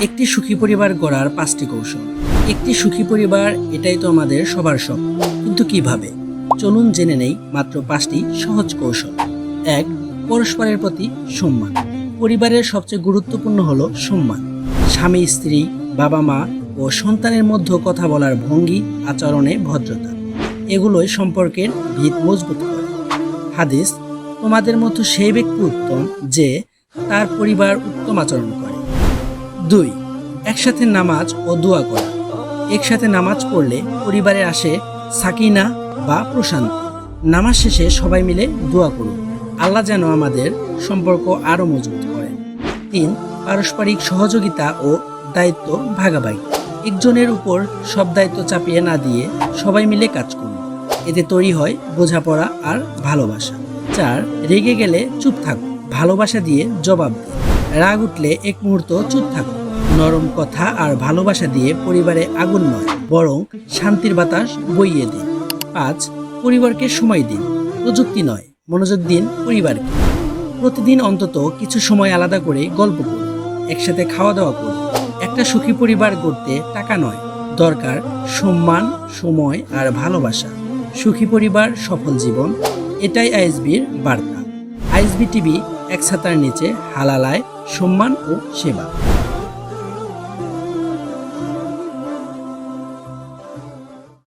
একটি সুখী পরিবার গড়ার পাঁচটি কৌশল। একটি সুখী পরিবার, এটাই তো আমাদের সবার স্বপ্ন। কিন্তু কীভাবে? চলুন জেনে নেই মাত্র পাঁচটি সহজ কৌশল। এক, পরস্পরের প্রতি সম্মান। পরিবারের সবচেয়ে গুরুত্বপূর্ণ হলো সম্মান। স্বামী, স্ত্রী বাবা মা ও সন্তানের মধ্যে কথা বলার ভঙ্গি, আচরণে ভদ্রতা। এগুলোই সম্পর্কের ভিত মজবুত করে। হাদিস, তোমাদের মতো সেই ব্যক্তি উত্তম যে তার পরিবার উত্তম আচরণ করে। দুই, একসাথে নামাজ ও দোয়া করা। একসাথে নামাজ পড়লে পরিবারে আসে সাকিনা বা প্রশান্তি। নামাজ শেষে সবাই মিলে দোয়া করুন। আল্লাহ যেন আমাদের সম্পর্ক আরও মজবুত করেন। তিন, পারস্পরিক সহযোগিতা ও দায়িত্ব ভাগাভাগি। একজনের উপর সব দায়িত্ব চাপিয়ে না দিয়ে সবাই মিলে কাজ করুন। এতে তৈরি হয় বোঝাপড়া আর ভালোবাসা। চার, রেগে গেলে চুপ থাকুন। ভালোবাসা দিয়ে জবাব দিন। রাগ উঠলে এক মুহূর্ত চুপ থাকুন। নরম কথা আর ভালোবাসা দিয়ে পরিবারে আগুন নয়, বরং শান্তির বাতাস বইয়ে দিন। পাঁচ পরিবারকে সময় দিন, প্রযুক্তি নয়, মনোযোগ দিন পরিবারকে। প্রতিদিন অন্তত কিছু সময় আলাদা করে গল্প করুন, একসাথে খাওয়া দাওয়া করুন। একটা সুখী পরিবার গড়তে টাকা নয়, দরকার সম্মান, সময় আর ভালোবাসা। সুখী পরিবার, সফল জীবন, এটাই আইএসবির বার্তা। আইএসবি টিভি এক ছাতার নিচে হালালায় সম্মান ও সেবা।